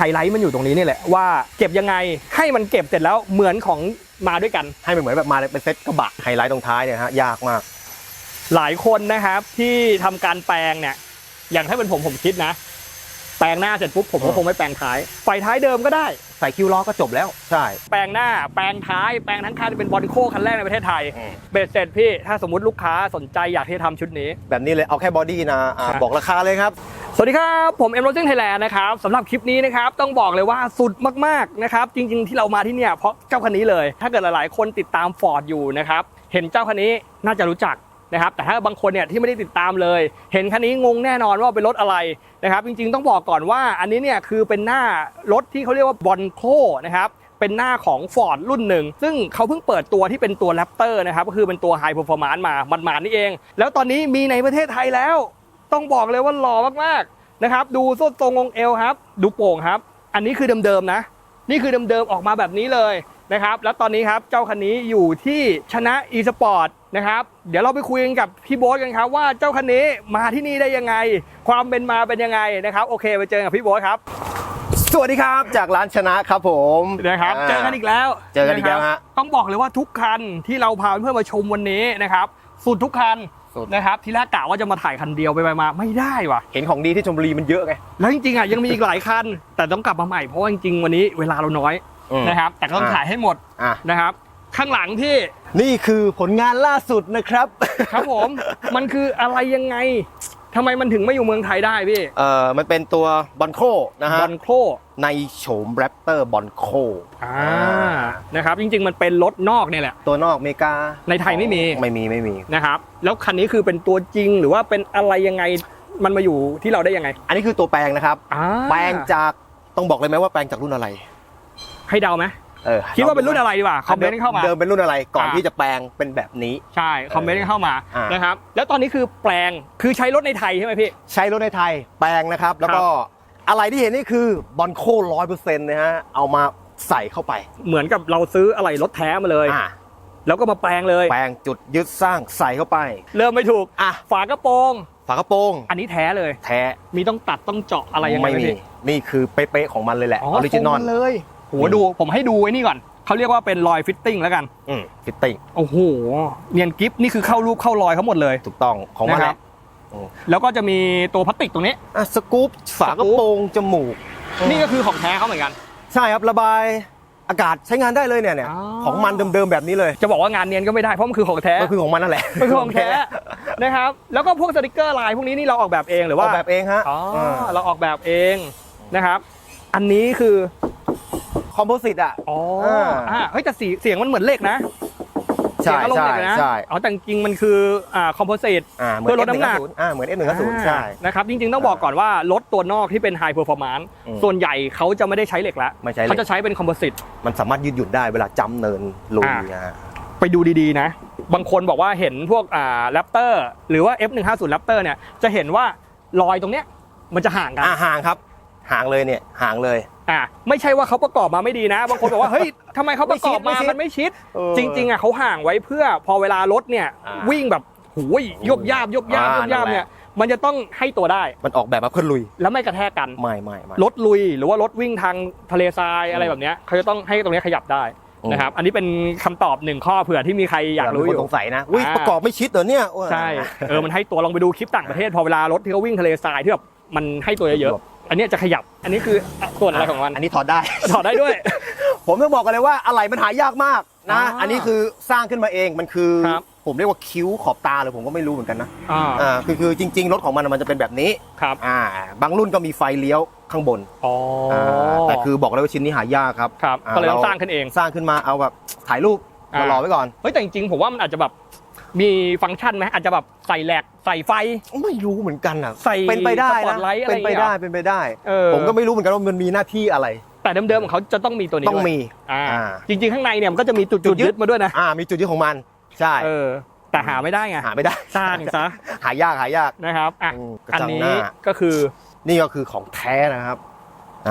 ไฮไลท์มันอยู่ตรงนี้นี่แหละว่าเก็บยังไงให้มันเก็บเสร็จแล้วเหมือนของมาด้วยกัน ให้มันเหมือนแบบมาเป็นเซ็ตกระบะไฮไลท์ตรงท้ายเนี่ยฮะยากมาก หลายคนนะครับที่ทำการแปลงเนี่ย อย่างถ้าเป็นผมผมคิดนะ แปลงหน้าเสร็จปุ๊บผมก็อืมคงไม่แปลงท้ายไฟท้ายเดิมก็ได้ ใส่คิวล้อก็จบแล้ว ใช่ แปลงหน้าแปลงท้ายแปลงทั้งคันเป็นบอลโคคันแรกในประเทศไทย อืม เบสเสร็จพี่ถ้าสมมติลูกค้าสนใจอยากที่จะทำชุดนี้ แบบนี้เลยเอาแค่บอดี้นะอ่าครับ บอกราคาเลยครับ สวัสดีครับ ผมเอ็มโรซิ่งไทยแลนด์นะครับสำหรับคลิปนี้นะครับ ต้องบอกเลยว่าสุดมากๆนะครับ จริง ๆ ที่เรามาที่เนี่ยเพราะเจ้าคันนี้เลย ถ้าเกิดหลายๆ คนติดตามฟอร์ดอยู่นะครับ เห็นเจ้าคันนี้น่าจะรู้จัก นะครับแต่ถ้าบางคนเนี่ยที่ไม่ได้ติดตามเลย เห็นคันนี้งงแน่นอนว่าเป็นรถอะไรนะครับจริงๆต้องบอกก่อนว่าอันนี้เนี่ยคือเป็นหน้ารถที่เขาเรียกว่าบอลโคนะครับเป็นหน้าของ Ford รุ่นหนึ่ง ซึ่งเขาเพิ่งเปิดตัวที่เป็นตัวแรปเตอร์นะครับ ก็คือเป็นตัว High Performance มามันมานี่เอง แล้วตอนนี้มีในประเทศไทยแล้ว ต้องบอกเลยว่าหล่อมากๆนะครับ ดูส้นทรงองเอวครับ ดูโป่งครับ อันนี้คือเดิมๆนะ นี่คือเดิมๆออกมาแบบนี้เลย นะครับ แล้วตอนนี้ครับเจ้าคันนี้อยู่ที่ชนะ e สปอร์ตนะครับ เดี๋ยวเราไปคุยกันกับพี่โบ๊ทกันครับว่าเจ้าคันนี้มาที่นี่ได้ยังไง ความเป็นมาเป็นยังไงนะครับ โอเคไปเจอกับพี่โบ๊ทครับ สวัสดีครับจากร้านชนะครับผมนะครับเจอกันอีกแล้วเจอกันอีกแล้วนะคฮะรับต้องบอกเลยว่าทุกคันที่เราพาเพื่อนๆมาชมวันนี้นะครับ สุดทุกคันสุด นะครับ ที่แรกกะว่าจะมาถ่ายคันเดียวไปๆมาไม่ได้ว่ะ เห็นของดีที่ชมบุรีมันเยอะไง แล้วจริงๆอะยังมีอีกหลายคัน แต่ต้องกลับมาใหม่เพราะว่าจริงๆวันนี้เวลาเราน้อย อืมนะครับ แต่ก็ต้องอ่าถ่ายให้หมดอะ นะครับ ข้างหลังที่ นี่คือผลงานล่าสุดนะครับ ครับผม มันคืออะไรยังไงทำไมมันถึงไม่อยู่เมืองไทยได้พี่เอ่อมันเป็นตัวบอลโคนะฮะบอลโคในโฉมแรปเตอร์บอลโคอ่านะครับ จริง ๆ มันเป็นรถนอกเนี่ยแหละ ตัวนอกอเมริกาในไทยไม่มี ไม่มีไม่มี นะครับ แล้วคันนี้คือเป็นตัวจริงหรือว่าเป็นอะไรยังไงมันมาอยู่ที่เราได้ยังไงอันนี้คือตัวแปลงนะครับ อ่าแปลงจากต้องบอกเลยไหมว่าแปลงจากรุ่นอะไร ให้เดาไหมเออคิดว่าเป็นรุ่นอะไรดีกว่าคอมเมนต์เข้ามาเดิมเป็นรุ่นอะไรก่อนอ่าที่จะแปลงเป็นแบบนี้ใช่คอมเมนต์เข้ามาอ่านนะครับแล้วตอนนี้คือแปลงคือใช้รถในไทยใช่ไหมพี่ใช้รถในไทยแปลงนะครับ แล้วก็อะไรที่เห็นนี่คือบอลโคร้อยเปอร์เซ็นต์นะฮะเอามาใส่เข้าไป เหมือนกับเราซื้ออะไรรถแท้มาเลยอ่าแล้วก็มาแปลงเลย แปลงจุดยึดสร้างใส่เข้าไป เริ่มไม่ถูกอะฝากระโปรงฝากระโปรง อันนี้แท้เลย แท้ มีต้องตัดต้องเจาะอะไรยังไงไม่ไหมมีพี่นี่คือเป๊ะๆของมันเลยแหละออริจินอลทรงมัเลย โหดูผมให้ดูไอ้นี่ก่อนเขาเรียกว่าเป็นรอยฟิตติ้งแล้วกันอืมฟิตติ้งโอ้โหเนียนกิฟนี่คือเข้ารูปเข้ารอยเขาหมดเลย ถูกต้องของมันนะคแหรัละบอืมแล้วก็จะมีตัวพลาสติกตรงนี้อะสกู๊ปฝากระโปรงจมูก นี่ก็คือของแท้เขาเหมือนกัน ใช่ครับระบายอากาศใช้งานได้เลยเนี่ยเนี่ยอ๋อของมันเดิมๆแบบนี้เลย จะบอกว่างานเนียนก็ไม่ได้เพราะมันคือของแท้ก็คือของมันนั่นแหละมันคือของแท้นะครับแล้วก็พวกสติกเกอร์ลายพวกนี้นี่เราออกแบบเองหรืออว่าอกแบบเองฮะอ๋อเราออกแบบเองนะครับ อันนี้คือ คอมโพสิตอะ อ๋ออ่าอ่าเฮ้ยแต่สีเสียงมันเหมือนเหล็กนะใช่เสียงอารมณ์ใช่เหล็กนะใช่ อ๋อแต่จริงๆมันคืออ่าคอมโพสิต อ่าเหมือน เพื่อลดน้ำหนัก F150 อ่าเหมือน F150 ใช่ นะครับจริงๆต้องบอกก่อนว่ารถตัวนอกที่เป็นไฮเพอร์ฟอร์มานซ์อืมส่วนใหญ่เขาจะไม่ได้ใช้เหล็กแล้วไม่ใช่เหล็ก เขาจะใช้เป็นคอมโพสิต มันสามารถยืดหยุ่นได้เวลาจำเนินลุยอ่า นะฮะ ไปดูดีๆนะ บางคนบอกว่าเห็นพวกอ่าแรปเตอร์หรือว่า F150 Raptor เนี่ยจะเห็นว่ารอยตรงเนี้ยมันจะห่างกัน อ่าห่างครับห่างเลยเนี่ยห่างเลย อ่าไม่ใช่ว่าเขาประกอบมาไม่ดีนะบางคนบอกว่าเฮ้ยทำไมเขาประกอบมาไม่ชิดมันไม่ชิด เออจริงๆอะเขาห่างไว้เพื่อพอเวลารถเนี่ยอ่าวิ่งแบบหูยยบยาบยบยาบอ่ายบยาบนั่นแหละ เนี่ยมันจะต้องให้ตัวได้มันออกแบบมาเพื่อลุยแล้วไม่กระแทกกัน ไม่ไม่ไม่ รถลุยหรือว่ารถวิ่งทางทะเลทรายอะไรแบบเนี้ยเขาจะต้องให้ตรงเนี้ยขยับได้อืม นะครับอันนี้เป็นคำตอบหนึ่งข้อเผื่อที่มีใครอยากรู้อมีคนยู่ สงสัยนะอุ้ยอ่า ประกอบไม่ชิดเหรอเนี่ยโอ้ยใช่เออมันให้ตัวลองไปดูคลิปต่างประเทศพอเวลารถที่เขาวิ่งทะเลทรายที่แบบมันให้ตัวเยอะๆ อันเนี้ยจะขยับ อันนี้คือส่วนอะไรของมัน อันนี้ถอดได้ ถอดได้ด้วย ผมต้องบอกกันเลยว่าอะไรมันหายากมากนะ อ่าอันนี้คือสร้างขึ้นมาเองมันคือ ครับผมเรียกว่าคิ้วขอบตาเลยผมก็ไม่รู้เหมือนกันนะอ่า อ่าคือคือจริง ๆ รถของมันมันจะเป็นแบบนี้ครับ อ่าบางรุ่นก็มีไฟเลี้ยวข้างบนอ๋อออ่าแต่คือบอกเลยว่าชิ้นนี้หายากครับครับอ่าก็เลยต้องเราสร้างขึ้นเอง สร้างขึ้นมาเอาแบบถ่ายรูปอ่ารอๆไว้ก่อน เฮ้ยแต่จริงๆผมว่ามันอาจจะแบบ มีฟังก์ชันไหมอาจจะแบบใส่แหลกใส่ไฟ ไม่รู้เหมือนกันอะใส่เป็นไปได้สปอนะตไลท์อะไรเป็นไปอย่างเงี้ยได้เป็นไปได้ เออ ผมก็ไม่รู้เหมือนกันว่ามันมีหน้าที่อะไร แต่เดิมๆของเขาจะต้องมีตัวนี้ต้องด้วยมี อ่าอ่า จริงๆข้างในเนี่ยมันก็จะมีจุดจุจุดดยึดยึดมาด้วยนะอ่า มีจุดยึดของมัน ใช่เออแต่หาไม่ได้ไงหาไม่ได้ สร้างซะหายากหายาก นะครับอะอืมกระอันจังนี้หน้า ก็คือนี่ก็คือของแท้นะครับ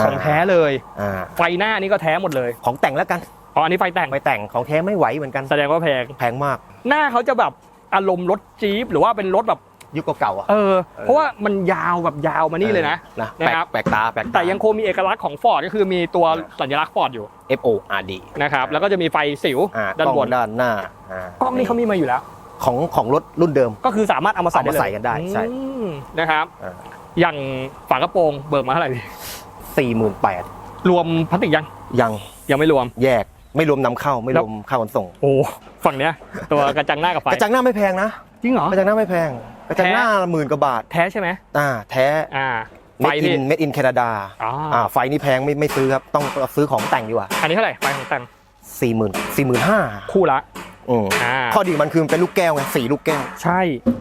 ของแท้เลย อ่าไฟหน้านี่ก็แท้หมดเลย ของแต่งแล้วกัน อ๋ออันนี้ไฟแต่ง ไปแต่งของแท้ไม่ไหวเหมือนกันแสดงว่าแพง แพงมากหน้าเขาจะแบบอารมณ์รถจี๊ปหรือว่าเป็นรถแบบ ยุคเก่าๆอะ เออ เพราะว่ามันยาวแบบยาวมานี่เลยนะ นะนะแปลกครับ แปลกตาแปลกตา แต่ยังคงมีเอกลักษณ์ของฟอร์ดก็คือมีตัวสัญลักษณ์ฟอร์ดอยู่ F O R D นะครับ แล้วก็จะมีไฟสิวอ่าด้านกล้บองนด้านหน้าากล้องนี่เขามีมาอยู่แล้ว ของของรถรุ่นเดิม ก็คือสามารถเอามาใส่ได้เลยเอามาใส่กันได้ใช่ อืมนะครับ อ่าอย่างฝากระโปรงเบิกมาเท่าไหร่พี่สี่หมื่นแปดรวมพลาสติกยังยังยังไม่รวม แยก ไม่รวมนำเข้าไม่รวมค่าขนส่ง โอ้ฝั่งเนี้ยตัวกระจังหน้ากับไฟกระจังหน้าไม่แพงนะจริงเหรอ กระจังหน้าไม่แพง กระจังหน้าหมื่นกว่าบาทแท้ใช่ไหมอ่า แท้อ่าไฟ Made พี่ in Made in Canada อ๋ออ่าไฟนี่แพงไม่ไม่ซื้อครับต้องซื้อของแต่งดีกว่าอันนี้เท่าไหร่ไฟของแต่งสี่หมื่นสี่หมื่นห้าคู่ละอืมอ่าข้อดีมันคือมันเป็นลูกแก้วไงสีลูกแก้ว ใช่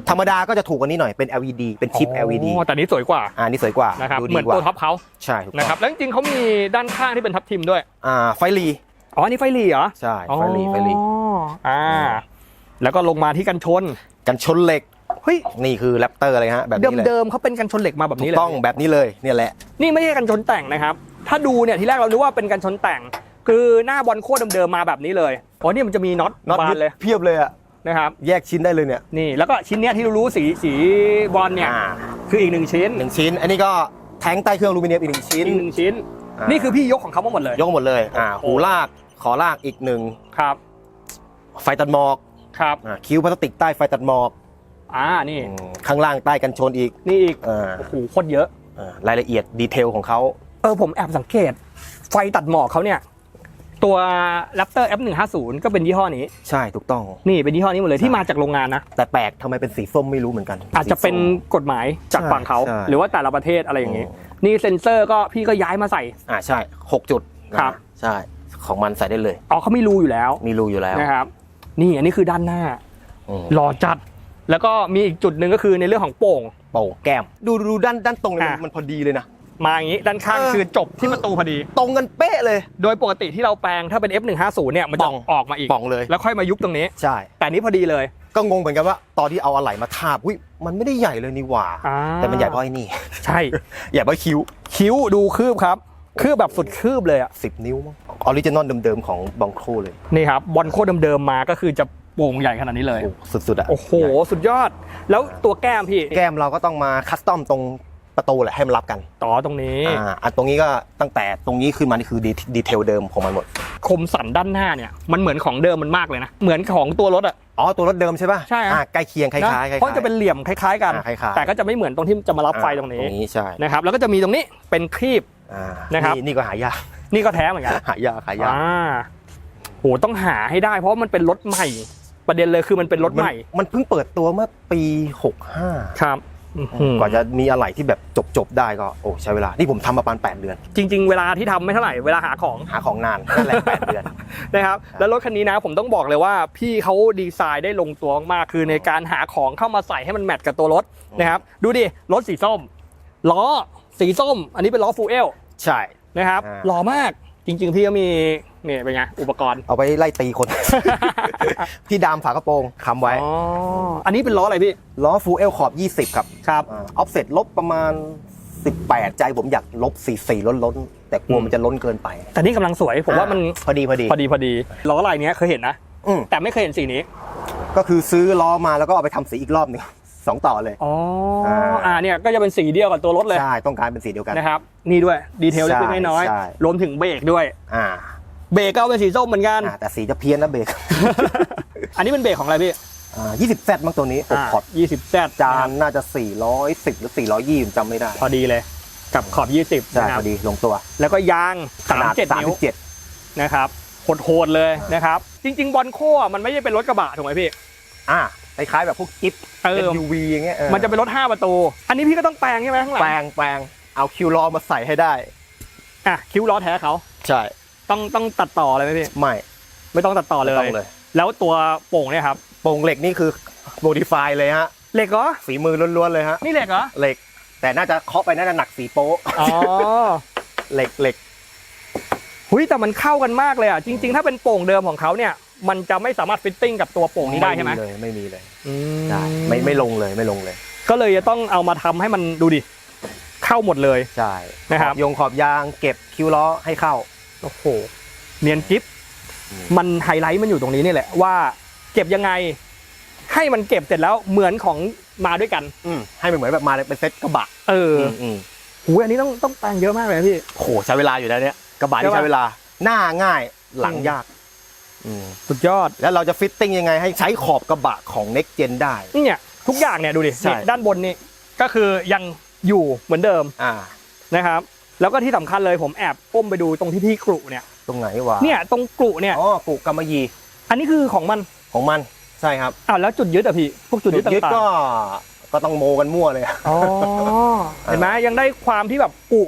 ธรรมดาก็จะถูกกว่านี้หน่อยเป็น LED เป็นชิป LED อ๋อแต่นี้สวยกว่าอ่านี่สวยกว่านะครับดูเหดีมือนกว่าตัวท็อปเขาใช่ถูกต้องนะครับแล้วจริงๆเขามีด้านข้างที่เป็นทับทิมด้วยอ่าไฟลี อ๋ออันนี่ไฟหลีเหรอใช่ไฟลีไฟลี อ๋ออ่า แล้วก็ลงมาที่กันชน กันชนเหล็กเฮ้ย นี่คือแรปเตอร์เลยฮะแบบนี้เลยเดิมๆเขาเป็นกันชนเหล็กมาแบบถูนี้กเลยต้องแบบนี้เลยเนี่ยแหละ นี่ไม่ใช่กันชนแต่งนะครับ ถ้าดูเนี่ยทีแรกเรานึกว่าเป็นกันชนแต่ง คือหน้าบอลโค้ดเดิมๆมาแบบนี้เลยอ๋อนี่มันจะมีน็อตน็อตบานเลยเพียบเลยอะนะครับ แยกชิ้นได้เลยเนี่ยนี่แล้วก็ชิ้นเนี้ยที่เรารู้สีสีบอลเนี่ยอ่าคืออีกหนึ่งชิ้นหนึ่งชิ้น อันนี้ก็แทงใต้เครื่องอลูมิเนียมอีกหนึ่งชิ้น อีกหนึ่งชิ้น อ่านี่ นี่คือพี่ยกของเขามาหมดเลย ยกหมดเลยอ่าโอ้หูลาก ขอลากอีกหนึ่งครับ ไฟตัดหมอกครับอ่าคิ้วพลาสติกใต้ไฟตัดหมอกอ่านี่ อืมข้างล่างใต้กันชนอีกนี่อีกอ่าโอ้โหโคตรเยอะ อ่ารายละเอียดดีเทลของเขาเออผมแอบสังเกต ไฟตัดหมอกเขาเนี่ย ตัว Raptor F150 ก็เป็นยี่ห้อนี้ ใช่ถูกต้อง นี่เป็นยี่ห้อนี้หมดเลยใช่ที่มาจากโรงงานนะ แต่แปลกทำไมเป็นสีส้มไม่รู้เหมือนกันอาจจะเป็นสีส้ม กฎหมายจากใช่ฝั่งเขาใช่ หรือว่าแต่ละประเทศอะไรอย่างงี้อืมนี่เซ็นเซอร์ก็พี่ก็ย้ายมาใส่ อ่าใช่หกจุดนะครับ ใช่ ของมันใส่ได้เลย อ๋อเขามีรูอยู่แล้วมีรูอยู่แล้วนะครับ นี่อันนี้คือด้านหน้าอืมหล่อจัด แล้วก็มีอีกจุดหนึ่งก็คือในเรื่องของโป่ง โป่งแก้ม ดูดูด้านด้านตรงเลยอะมันมันพอดีเลยนะ มาอย่างนี้ด้านข้างเออ คือจบที่ประตูพอดี ตรงกันเป๊ะเลย โดยปกติที่เราแปลงถ้าเป็น F150 เนี่ยมันจะป่อง ออกมาอีก ป่องเลย แล้วค่อยมายุบตรงนี้ ใช่ แต่อันนี้พอดีเลยก็งงเหมือนกันว่า ตอนที่เอาอะไหล่มาทาบอุ้ยมันไม่ได้ใหญ่เลยนี่หว่า อ่าแต่มันใหญ่เพราะไอ้นี่ ใช่ ใหญ่เพราะคิ้วคิ้วดูคืบครับ คืบแบบสุดคืบเลยอะ10นิ้วมั้ง ออริจินอลเดิมๆของบองโคเลยนี่ครับบอลโคตรเดิมๆมาก็คือจะโป่งใหญ่ขนาดนี้เลยโอ้สุดๆอะโอ้โห สุดยอด แล้วตัวแก้มพี่ แก้มเราก็ต้องมาคัสตอมตรงประตูแหละให้มันรับกันต่อตรงนี้อ่าอันตรงนี้ก็ตั้งแต่ตรงนี้ขึ้นมานี่คือดีดีเทลเดิมของมันหมด คมสันด้านหน้าเนี่ยมันเหมือนของเดิมมันมากเลยนะ เหมือนของตัวรถอะอ๋อตัวรถเดิมใช่ป่ะใช่ฮะอ่าใกล้เคียงคล้ายๆนะคล้ายๆเพราะจะเป็นเหลี่ยมคล้ายๆกันอ่าคล้ายๆแต่ก็จะไม่เหมือนตรงที่จะมารับไฟตรงนี้ตรงนี้ใช่นะครับแล้วก็จะมีตรงนี้เป็นครีบอ่านะครับนี่ก็หายาก นี่ก็แท้เหมือนกันหายากหายากอ่าโหต้องหาให้ได้ เพราะว่ามันเป็นรถใหม่ ประเด็นเลยคือมันเป็นรถใหม่นมันเพิ่งเปิดตัวเมื่อปี65ครับอื้อหือกว่าจะมีอะไรที่แบบจบจบๆได้ก็โอ้ใช้เวลา นี่ผมทำมาประมาณ8เดือน จริง ๆ เวลาที่ทำไม่เท่าไหร่เวลาหาของหาของนานนั่นแหละ8เดือนนะครับแล้วรถคันนี้นะผมต้องบอกเลยว่า พี่เขาดีไซน์ได้ลงตัวมากๆคือในการหาของเข้ามาใส่ให้มันแมทกับตัวรถนะครับดูดิรถสีส้มล้อสีส้ม อันนี้เป็นล้อฟูเอลใช่ นะครับอ่า หล่อมากจริง ๆ พี่ก็มีนี่เป็นไงอุปกรณ์เอาไปไล่ตีคนที่ดามฝากระโปรงค้ำไว้ อ๋ออันนี้เป็นล้ออะไรพี่ล้อฟูเอลขอบ 20 ครับครับ ออฟเซ็ตลบประมาณ 18 ใจผมอยากลบ 44 ล้นล้นๆแต่กลัวอืมมันจะล้นเกินไปแต่นี่กำลังสวยผมว่ามันพอดีพอดีพอดีพอดีล้อลายเนี้ยเคยเห็นนะ อืมแต่ไม่เคยเห็นสีนี้ ก็คือซื้อล้อมาแล้วก็เอาไปทำสีอีกรอบหนึง สองต่อเลย อ๋ออ่าเนี่ยก็จะเป็นสีเดียวกับตัวรถเลยใช่ต้องการเป็นสีเดียวกัน นะครับ นี่ด้วยดีเทลเล็กๆน้อยใช่ ๆรวมถึงเบรกด้วย อ่าเบรกก็เอาเป็นสีส้มเหมือนกัน อ่า แต่สีจะเพี้ยนนะเบรกอันนี้เป็นเบรกของอะไรพี่อ่า20แซดมั้งตัวนี้หกพอร์ตยี่สิบแซดจานน่าจะ 410 หรือ 420จำไม่ได้พอดีเลย กับขอบ 20ใช่นะครัพบ อดีลงตัวแล้วก็ยางขนาด37นิ้ว37 นะครับโหดๆเลยนะครับ จริง ๆ บอลโค้อะมันไม่ใช่เป็นรถกระบะถูกไหมพี่ อ่า คล้ายๆแบบพวกจิ๊บเออ SUV อย่างเงี้ยเออมันจะเป็นรถ 5 ประตู อันนี้พี่ก็ต้องแปลงใช่ไหมข้างหลังแปลงแปลงเอาคิวล้อมาใส่ให้ได้ อะคิ้วล้อแท้เขาใช่ต้องต้องตัดต่ออะไรไหมพี่ไม่ไม่ต้องตัดต่อเลไม่ต้อยงเลยแล้วตัวโป่งเนี่ยครับโป่งเหล็กนี่คือโมดิฟายเลยฮะเหล็กเหรอฝีมือล้วนๆเลยฮะนี่เหล็กเหรอเหล็ก แต่น่าจะเคาะไปน่าจะหนักสีโป๊ะอ๋อเหล็กเหล็ก หุยแต่มันเข้ากันมากเลยอะจริง ๆ ถ้าเป็นโป่งเดิมของเขาเนี่ย มันจะไม่สามารถฟิตติ้งกับตัวโป่งนี้ได้ใช่ไหมเลยไม่มีเลยอืใช่ไม่ไม่ลงเลยไม่ลงเลย ก็เลยจะต้องเอามาทำให้มันดูดิเข้าหมดเลยใช่นะครับขอบยงขอบยางเก็บคิวล้อให้เข้าโอ้โหเนียนกิฟอืมมันไฮไลท์มันอยู่ตรงนี้นี่แหละว่าเก็บยังไง ให้มันเก็บเสร็จแล้วเหมือนของมาด้วยกันอืมให้มันเหมือนแบบมาเป็นเซ็ตกระบะ เอออืมอืมหูอันนี้ต้องต้องแปลงเยอะมากเลยนะพี่โหใช้เวลาอยู่แล้วเนี่ยกระบะนี่ใช่ปะใช้เวลาหน้าง่ายหลังอืมยากอืม สุดยอด แล้วเราจะฟิตติ้งยังไงให้ใช้ขอบกระบะของ Next Gen ได้ นี่เนี่ยทุกอย่างเนี่ยดูดิใช่เนี่ยด้านบนนี่ก็คือยังอยู่เหมือนเดิมอ่า นะครับ แล้วก็ที่สำคัญเลยผมแอบก้มไปดูตรงที่พี่กรุเนี่ย ตรงไหนวะเนี่ยตรงกรุเนี่ย อ๋อกุกำมะหยี่อันนี้คือของมันของมันใช่ครับอ้าวแล้วจุดยึดอะพี่พวกจุดยึดยึดต่างก็ก็ต้องโมกันมั่วเลย ๆอ๋อเห็นไหมยังได้ความที่แบบกรุ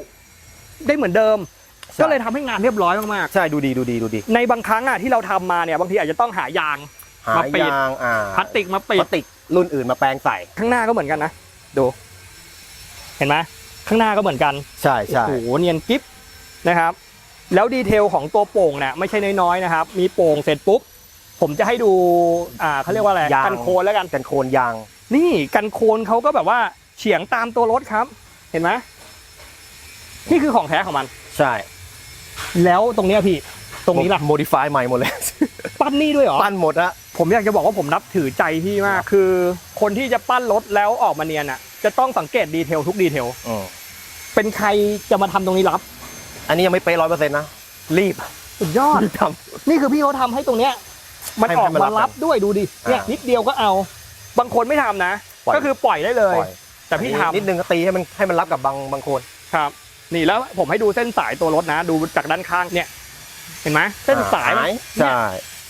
ได้เหมือนเดิมใช่ ก็เลยทำให้งานเรียบร้อยมากใช่ดูดีดูดีดูดีๆ ในบางครั้งอะที่เราทำมาเนี่ยบางทีอาจจะต้องหายาง หามาปิด ยางอ่าพลาสติกมาพปิดลาสติกรุ่นอื่นมาแปลงใส่ ข้างหน้าก็เหมือนกันนะดู เห็นไหมข้างหน้าก็เหมือนกันใช่ใช่โอ้โหเนียนกิฟนะครับ แล้วดีเทลของตัวโป่งเนี่ยไม่ใช่น้อยๆนะครับ มีโป่งเสร็จปุ๊บผมจะให้ดูอ่าเขาเรียกว่าอะไรกันโคนแล้วกัน กันโคนยางนี่กันโคนเขาก็แบบว่าเฉียงตามตัวรถครับ เห็นไหมนี่คือของแท้ของมัน ใช่ แล้วตรงเนี้ยพี่ ตรงนี้ล่ะ โมดิฟายใหม่หมดเลย ปั้นนี่ด้วยเหรอ ปั้นหมดอะ ผมอยากจะบอกว่าผมนับถือใจพี่มาก คือ คนที่จะปั้นรถแล้วออกมาเนียนอะจะต้องสังเกตดีเทลทุกดีเทล อืมเป็นใครจะมาทำตรงนี้รับ อันนี้ยังไม่เป๊ะร้อยเปอร์เซ็นต์นะ รีบสุดยอด รีบท นี่คือพี่เขาทำให้ตรงเนี้ย มันให้ออกให้มันมารับรับด้วยดูดิ เนี่ยอ่านินิดเดียวก็เอา บางคนไม่ทำนะ ปล่อยก็คือปล่อยได้เลยปล่อยแต่พี่ทำนิดนึงก็ตีให้มันให้มันรับกับบางบางโคน ครับ นี่แล้วผมให้ดูเส้นสายตัวรถนะ ดูจากด้านข้างเนี่ย เห็นไหมเส้นสายมันหเนี่ยใช่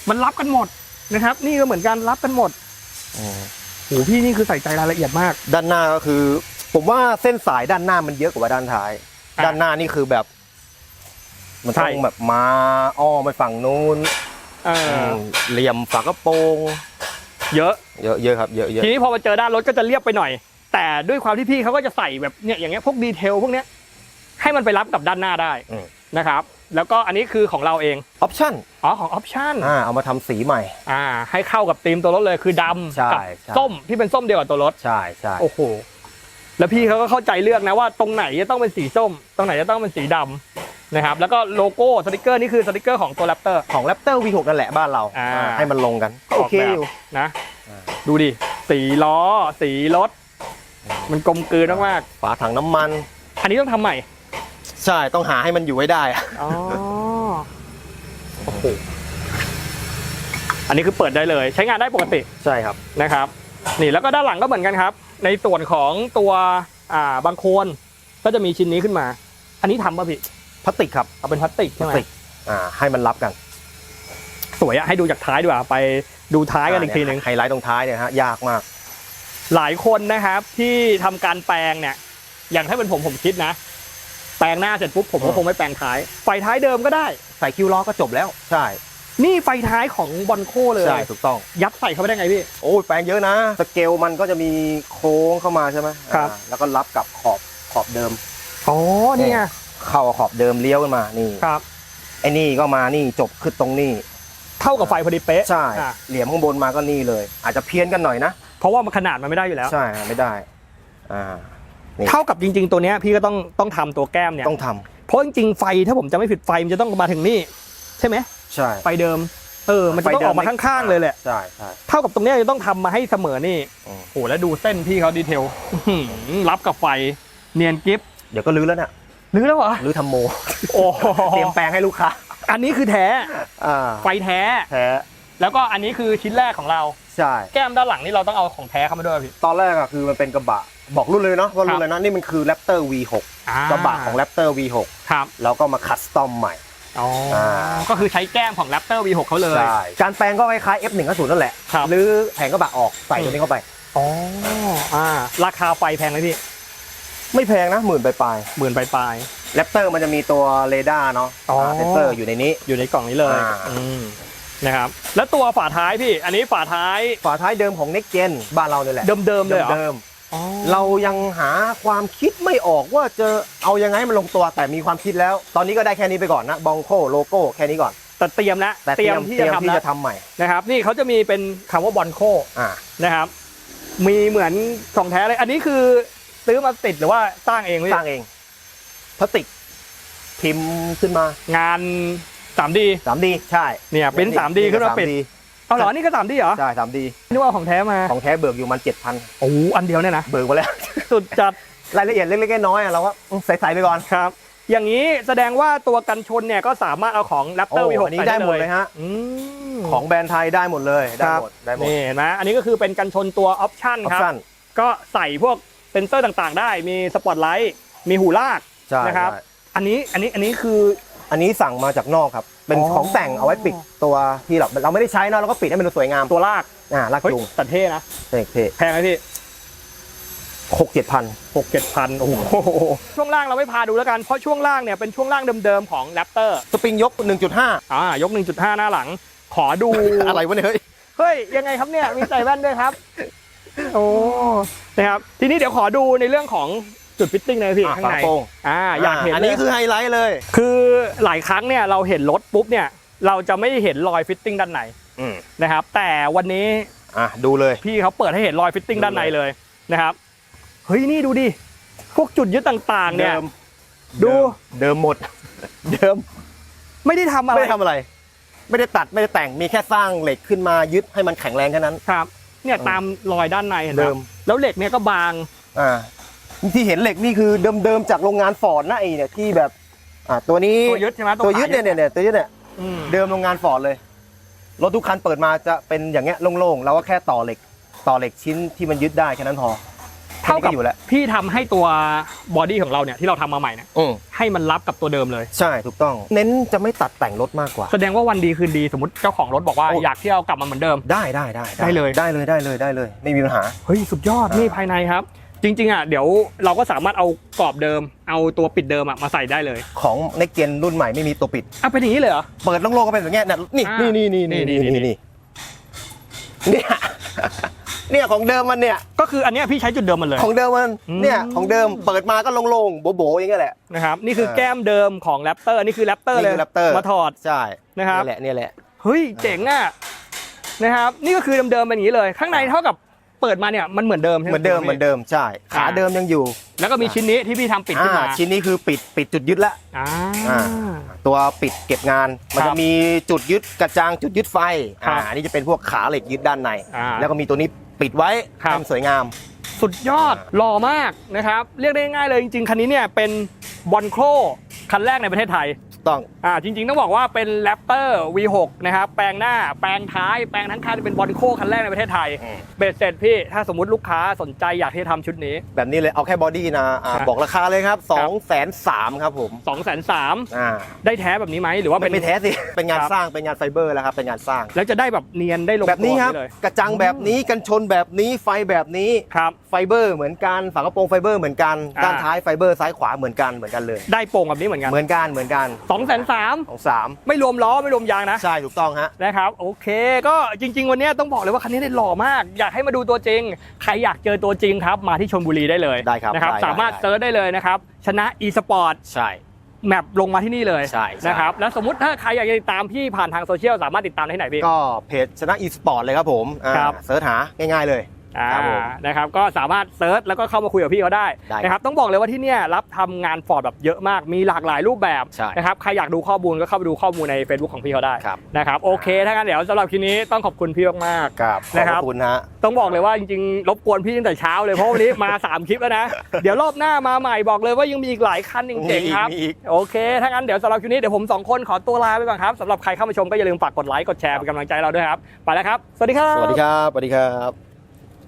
มันรับกันหมดนะครับ นี่ก็เหมือนกันรับกันหมดอืมโอ้โหพี่นี่คือใส่ใจรายละเอียดมาก ด้านหน้าก็คือ ผมว่าเส้นสายด้านหน้ามันเยอะกว่าด้านท้าย อะด้านหน้านี่คือแบบ มันใช่ ต้องแบบมาอ้อมไปฝั่งนู้นเออมเหลี่ยมฝากระโปรงเยอะ เยอะเยอะครับเยอะเยอะทีนี้พอมาเจอด้านรถก็จะเรียบไปหน่อย แต่ด้วยความที่พี่เขาก็จะใส่แบบเนี่ยอย่างเงี้ยพวกดีเทลพวกเนี้ย ให้มันไปรับกับด้านหน้าได้อืม นะครับ แล้วก็อันนี้คือของเราเองออปชั่นอ๋อของออปชั่นอ่าเอามาทำสีใหม่ อ่าให้เข้ากับธีมตัวรถเลยคือดใช่ำกัใช่ ส้มที่เป็นส้มเดียวกับตัวรถ ใช่ใช่โอ้โห แล้วพี่เขาก็เข้าใจเลือกนะว่าตรงไหนจะต้องเป็นสีส้ม ตรงไหนจะต้องเป็นสีดำนะครับ แล้วก็โลโก้สติกเกอร์นี่คือสติกเกอร์ของตัวแรปเตอร์ ของ Raptor V6 นั่นแหละบ้านเราอ่าอ่าให้มันลงกันก็โอเคอยู่ นะ อ่า ดูดิ สีล้อ สีรถ มันกลมกลืนมากฝาถังน้ำมัน ๆ อันนี้ต้องทำใหม่ ใช่ต้องหาให้มันอยู่ไว้ได้อะอ๋อโอ้โหอันนี้คือเปิดได้เลย ใช้งานได้ปกติใช่ครับ นะครับ นี่แล้วก็ด้านหลังก็เหมือนกันครับ ในส่วนของตัวอ่าบางโคนก็จะมีชิ้นนี้ขึ้นมา อันนี้ทำป่ะพี่พลาสติกครับเอาเป็นพลาสติกพใช่ลาไหสมติกอ่าให้มันรับกันสวยอะให้ดูจากท้ายดีกว่าไปดูท้ายกันอีกทีหนึ่งไฮไลท์ตรงท้ายเนี่ยฮะยากมาก หลายคนนะครับที่ทำการแปลงเนี่ย อย่างถ้าเป็นผมผมคิดนะ แปลงหน้าเสร็จปุ๊บผมก็อืมคงไม่แปลงท้าย ไฟท้ายเดิมก็ได้ ใส่คิวล้อก็จบแล้ว ใช่ นี่ไฟท้ายของบอลโคเลย ใช่ ถูกต้อง ยัดใส่เข้าไปได้ไงพี่ โอ้ยแปลงเยอะนะ สเกลมันก็จะมีโค้งเข้ามาใช่ไหมครับอ่าแล้วก็รับกับขอบขอบเดิม อ๋อ เนี่ย เข้าขอบเดิมเลี้ยวขึ้นมา นี่ ครับ ไอ้นี่ก็มา นี่จบขึ้นตรงนี้ เท่ากับไฟพอดีเป๊ะ ใช่อะเหลี่ยมข้างบนมาก็นี่เลย อาจจะเพี้ยนกันหน่อยนะ เพราะว่ามันขนาดมันไม่ได้อยู่แล้ว ใช่ ไม่ได้ อ่านี่ เท่ากับจริง ๆ ตัวเนี้ยพี่ก็ต้องต้องทำตัวแก้มเนี่ยต้องทำเพราะจริงๆไฟถ้าผมจะไม่ผิดไฟมันจะต้องมาถึงนี่ใช่ไหมใช่ไฟเดิม เออมันจะต้องออกมาข้างๆเลยแหละใช่ใช่ เท่ากับตรงเนี้ยจะต้องทำมาให้เสมอนี่อืมโอ้แล้วดูเส้นพี่เขาดีเทลอื้อหือรับกับไฟเนียนกิฟเดี๋ยวก็ลื้อแล้วเนี่ยหรือแล้วเหรอลื้อทำโม โอ้โหเตรียมแปลงให้ลูกค้าอันนี้คือแท้อ่าไฟแท้ แท้แล้วก็อันนี้คือชิ้นแรกของเรา ใช่ แก้มด้านหลังนี่เราต้องเอาของแท้เข้ามาด้วยพี่ ตอนแรกอะคือมันเป็นกระบะ บอกรุ่นเลยเนาะว่าครัรุ่นบเลยนะนี่มันคือ Raptor V6 อ่ากระบะของ Raptor V6 ครับแล้วก็มาคัสตอมใหม่อ๋ออาก็คือใช้แก้มของ Raptor V6 เขาเลย ใช่ การแปลงก็คล้ายๆ F150 นั่นแหละครับหรือแผงกระบะออกใส่ตัวนี้เข้าไป อ๋อ อ่า ราคาไฟแพงไหมพี่ ไม่แพงนะหมื่นปลายหมื่นปลายๆ Raptor มันจะมีตัวเรดาร์เนาะอ๋อเซนเซอร์อยู่ในนี้ๆอยู่ในกล่องนี้เลยอ่าอืมนะครับ แล้วตัวฝาท้ายพี่ อันนี้ฝาท้าย ฝาท้ายเดิมของ Next Gen บ้านเราเนี่ยแหละ เดิมๆเลยเหรอเดิมอ๋อๆ เรายังหาความคิดไม่ออกว่าจะเอายังไงให้มันลงตัวแต่มีความคิดแล้ว ตอนนี้ก็ได้แค่นี้ไปก่อนนะบองโคโลโก้แค่นี้ก่อน แต่เตรียมแล้วแต่เตรียมที่เตรีจะยมทำที่แล้วจะทำใหม่นะครับ นี่เขาจะมีเป็นคำว่าบอลโคอ่านะครับ มีเหมือนของแท้เลย อันนี้คือซื้อมาติดหรือว่าสร้างเองพี่สร้างเองพลาสติกพิมพ์ขึ้นมา งาน 3D 3D ใช่เนี่ยเป็น 3D ขึ้นมาปิด 3D เอาเหรอ นี่ก็สามดีเหรอ ใช่สามดีนึกว่าเอาของแท้มา ของแท้เบิกอยู่มันเจ็ดพันโอ้โหอันเดียวเนี่ยนะ เบิกมาแล้ว สุดจัด รายละเอียดเล็กๆน้อยๆอะเราก็อืมใส่ๆไปก่อนครับ อย่างนี้แสดงว่าตัวกันชนเนี่ยก็สามารถเอาของ Raptor โอ้ V6 อันนี้ได้หมดเลยฮะอืมของแบรนด์ไทยได้หมดเลย ได้ครับหมด ได้หมด นี่เห็นไหมอันนี้ก็คือเป็นกันชนตัวออปชั่นออปครับชั่นก็ใส่พวกเซ็นเซอร์ต่างๆ ได้ มีสปอตไลท์ มีหูลากใช่นะครับใช่อันนี้ อันนี้ อันนี้คือ อันนี้สั่งมาจากนอกครับ เป็นอ๋อของแต่งเอาไว้ปิดตัวที่เราเราไม่ได้ใช้เนอะเราก็ปิดให้มันดูสวยงามตัวลากอ่าลากเฮ้ยจูงแต่เท่นะเท่เท่แพงไหมพี่หกเจ็ดพัน หกเจ็ดพันโอ้โหช่วงล่างเราไม่พาดูแล้วกัน เพราะช่วงล่างเนี่ยเป็นช่วงล่างเดิมๆของ Raptor สปริงยก 1.5 อ่ายก 1.5 หน้าหลัง ขอดู อะไรวะเนี่ยเฮ้ยเฮ้ยยังไงครับเนี่ยมีใส่แว่นด้วยครับ โอ้นะครับทีนี้เดี๋ยวขอดูในเรื่องของ จุดฟิตติ้งเลยพี่อะข้างฝาในโปร่ง อ่าอยากเห็นอันเลนี้ยคือไฮไลท์เลย คือหลายครั้งเนี่ยเราเห็นรถปุ๊บเนี่ยเราจะไม่เห็นรอยฟิตติ้งด้านในอืมนะครับ แต่วันนี้อะดูเลย พี่เขาเปิดให้เห็นรอยฟิตติ้งดูเลยด้านในเลยนะครับเฮ้ยนี่ดูดิพวกจุดยึดต่างๆเนี่ย เดิม ดู เดิมหมด เดิมไม่ได้ทำอะไรไม่ได้ทำอะไร ไม่ได้ตัดไม่ได้แต่งมีแค่สร้างเหล็กขึ้นมายึดให้มันแข็งแรงแค่นั้น ครับ เนี่ยตามรอยด้านในเห็นไหมเดิม แล้วเหล็กเนี่ยก็บาง อ่า ที่เห็นเหล็กนี่คือเดิมๆจากโรงงานฟอร์ดนะไอเนี่ยที่แบบอ่าตัวนี้ตัวยึดใช่ไหมตัวยึดเนี่ยเนี่ยเนี่ยตัวยึดเนี่ยอืมเดิมโรงงานฟอร์ดเลยรถทุกคันเปิดมาจะเป็นอย่างเงี้ยโล่งๆเราก็แค่ต่อเหล็ก ต่อเหล็กชิ้นที่มันยึดได้แค่นั้นพอเท่ากับแค่นี้อยู่แล้วพี่ทำให้ตัวบอดี้ของเราเนี่ยที่เราทำมาใหม่เนี่ยอืมให้มันรับกับตัวเดิมเลย ใช่ถูกต้อง เน้นจะไม่ตัดแต่งรถมากกว่า แสดงว่าวันดีคืนดีสมมติเจ้าของรถบอกว่าโอ้ อยากที่เอากลับมาเหมือนเดิม ได้ได้ได้ได้เลย ได้เลยได้เลยได้เลย ไม่มีปัญหา เฮ้ยสุดยอดอ่านี่นี่ภายในครับ จริงๆอะเดี๋ยวเราก็สามารถเอากรอบเดิม เอาตัวปิดเดิมอะมาใส่ได้เลยของในเกนรุ่นใหม่ไม่มีตัวปิด อะเป็นอย่างนี้เลยเหรอ เปิดโล่งๆก็เป็นอย่างเงี้ยเนี่ยนี่อ่านี่นี่นี่นี่นี่นี่ นี่นี่เนี่ยเนี่ยของเดิมมันเนี่ย ก็คืออันเนี้ยพี่ใช้จุดเดิมมันเลย ของเดิมมันอืม เนี่ยของเดิมเปิดมาก็โล่งๆโบ๋ๆอย่างเงี้ยแหละ นะครับนี่คือเออแก้มเดิมของแรปเตอร์นี่คือแรปเตอร์นี่เลยคือ Raptor มาถอด ใช่นะครับ เนี่ยแหละเนี่ยแหละ เฮ้ยเจ๋งอะนะครับนี่ก็คือเดิมๆเป็นอย่างนี้เลย ข้างในเท่ากับ เปิดมาเนี่ยมันเหมือนเดิมใช่ไหเหมือนเดิมเหมือนเดิมใช่ขาอ่าเดิมยังอยู่ แล้วก็มีชิ้นนี้ที่พี่ทำปิดขึ้นมาอ่าชิ้นนี้คือปิดปิดจุดยึดละอ่า อ่าตัวปิดเก็บงาน มันครัจะบมีจุดยึดกระจังจุดยึดไฟครับอ่าอันนี้จะเป็นพวกขาเหล็กยึดด้านใน อ่าแล้วก็มีตัวนี้ปิดไว้ครับ ให้มันสวยงาม สุดยอดหล่อมากนะครับ เรียกได้ง่ายๆเลยจริงๆคันนี้เนี่ยเป็น บอนโครคันแรกในประเทศไทยถูกต้องอ่าจริง ๆ ต้องบอกว่าเป็นแรปเตอร์ V6 นะครับแปลงหน้าแปลงท้ายแปลงทั้งคันเป็นบอนโครคันแรกในประเทศไทยอืมเบสเสร็จพี่ถ้าสมมติลูกค้าสนใจอยากที่จะทำชุดนี้ แบบนี้เลยเอาแค่บอดี้นะอ่าครับ บอกราคาเลยครับ2องแสนสามครับผม2 3 0 0 0อ่าได้แท้แบบนี้ไหมหรือว่าไม่เป็นไม่แท้สิ เป็นงานครับ สร้างเป็นงานไฟเบอร์แล้วครับเป็นงานสร้าง แล้วจะได้แบบเนียนได้ลงแบบนี้ตัวครับ เลยกระจังแบบนี้กันชนแบบนี้ไฟแบบนี้ ครับ ไฟเบอร์เหมือนกันฝากระโปรงไฟเบอร์เหมือนกัน อ่า ด้านท้ายไฟเบอร์ซ้ายขวาเหมือนกันเหมือนกันเลย ได้โป่งแบบนี้เหมือนกันเหมือนกันเหมือนกัน2 3 0 0 0ของสามไม่รวมล้อไม่รวมยางนะ ใช่ถูกต้องฮะนะครับโอเค ก็จริง ๆ วันนี้ต้องบอกเลยว่าคันนี้เนี่ยหล่อมาก อยากให้มาดูตัวจริง ใครอยากเจอตัวจริงครับ มาที่ชลบุรีได้เลยได้ครับนะครับได้สามารถได้เซิร์ชได้เลยนะครับ ชนะ e-sport ใช่แมปลงมาที่นี่เลยใช่ใช่นะครับแล้วสมมติถ้าใครอยากจะติดตามพี่ผ่านทางโซเชียลสามารถติดตามได้ที่ไหนพี่ก็เพจชนะอีสปอร์ตเลยครับผมอ่าครับเสิร์ชหาง่ายๆเลย อ่าครับผมนะครับก็สามารถเซิร์ชแล้วก็เข้ามาคุยกับพี่เขาได้ได้ครับนะครับต้องบอกเลยว่าที่เนี่ยรับทำงานฟอร์ดแบบเยอะมากมีหลากหลายรูปแบบใช่ นะครับใครอยากดูข้อมูลก็เข้าไปดูข้อมูลใน Facebook ของพี่เขาได้ครับ นะครับโอเคถ้างั้นเดี๋ยวสำหรับคลิปนี้ต้องขอบคุณพี่มากๆครับขอบนะครับคุณฮะต้องบอกเลยว่าจริงๆรบกวนพี่ตั้งแต่เช้าเลยเพราะวันนี้มา3คลิปแล้วนะเดี๋ยวรอบหน้ามาใหม่บอกเลยว่ายังมีอีกหลายคันเจ๋งๆครับมีอีก โอเคถ้างั้นเดี๋ยวสำหรับคลิปนี้เดี๋ยวผม2คนขอตัวลาไปก่อนครับสำหรับใครเข้ามาชมก็อย่าลืมฝากกดไลค์กดแชร์เป็นกำลังใจเราด้วยครับไปแล้วครับสวัสดีครับ สวัสดีครับ สวัสดีครับ